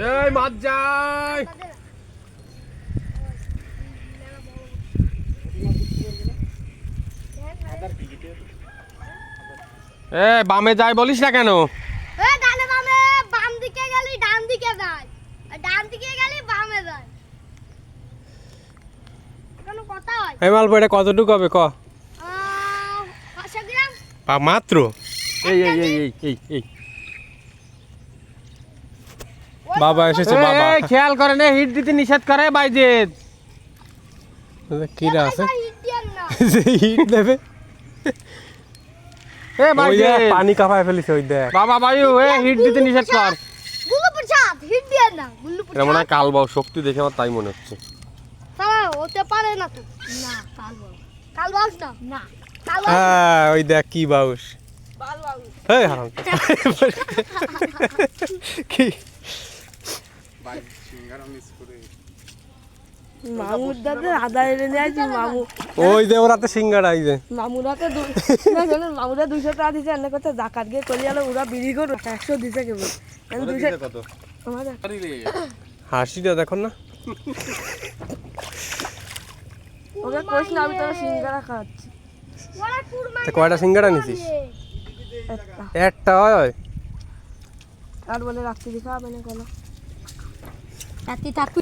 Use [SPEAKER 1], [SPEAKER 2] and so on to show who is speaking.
[SPEAKER 1] এই মাছ যায় এ বামে যায় বলিস না কেন?
[SPEAKER 2] এ ডানে বামে বাম দিকে গেলি ডান দিকে যায় ডান দিকে গেলি বামে যায় কোনো কথা হয়?
[SPEAKER 1] এই মালপো এটা কতটুকু হবে? ক। মাত্র? এই এই এই এই এই। বাবা এসেছে বাবা। খেয়াল করে না হিট দিতে নিষেধ করে বাইজেদ কিরা আছে? হিট দেবে? এ বাইজেদ
[SPEAKER 3] পানি কাপায় ফেলিছে ওই দেখ।
[SPEAKER 1] বাবা বায়ু এ হিট দিতে নিষেধ কর।
[SPEAKER 2] গুল্লু প্রসাদ হিট ইন্ডিয়ান না গুল্লু
[SPEAKER 1] এটা মনে
[SPEAKER 2] প্রসাদ
[SPEAKER 1] হয় কালবাউ শক্তি দেখে আমার তাই মনে হচ্ছে।
[SPEAKER 2] হতে পারে না তো। না কাল বাউ কাল বাউস না? না।
[SPEAKER 3] হ্যাঁ ওই দেখ কি বাউস
[SPEAKER 2] বাল
[SPEAKER 3] কি?
[SPEAKER 4] মামুর দাদা আদা এনে নিয়ে আসছি মামু
[SPEAKER 3] ওই যে ওরাতে সিঙ্গারা এই যে।
[SPEAKER 4] মামুরাকে দু- না, মামুরা দুশো টাকা দিছে এনে কথা জাকাত গিয়ে করি আলো ওরা বিড়ি করে একশো দিছে কেবল। আমি দুশো
[SPEAKER 1] কত?
[SPEAKER 4] আমাদের
[SPEAKER 3] হাসিটা দেখো না।
[SPEAKER 4] ওকে কোশ না আমি তোর সিঙ্গারা খাওয়াচ্ছি।
[SPEAKER 2] ওরা কুরমা
[SPEAKER 3] তা কয়টা সিঙ্গারা নিছিস? একটা। হয়?
[SPEAKER 4] আর বলে রাত্রি দেখা হবে না কোনো।
[SPEAKER 2] রাতি থাকবি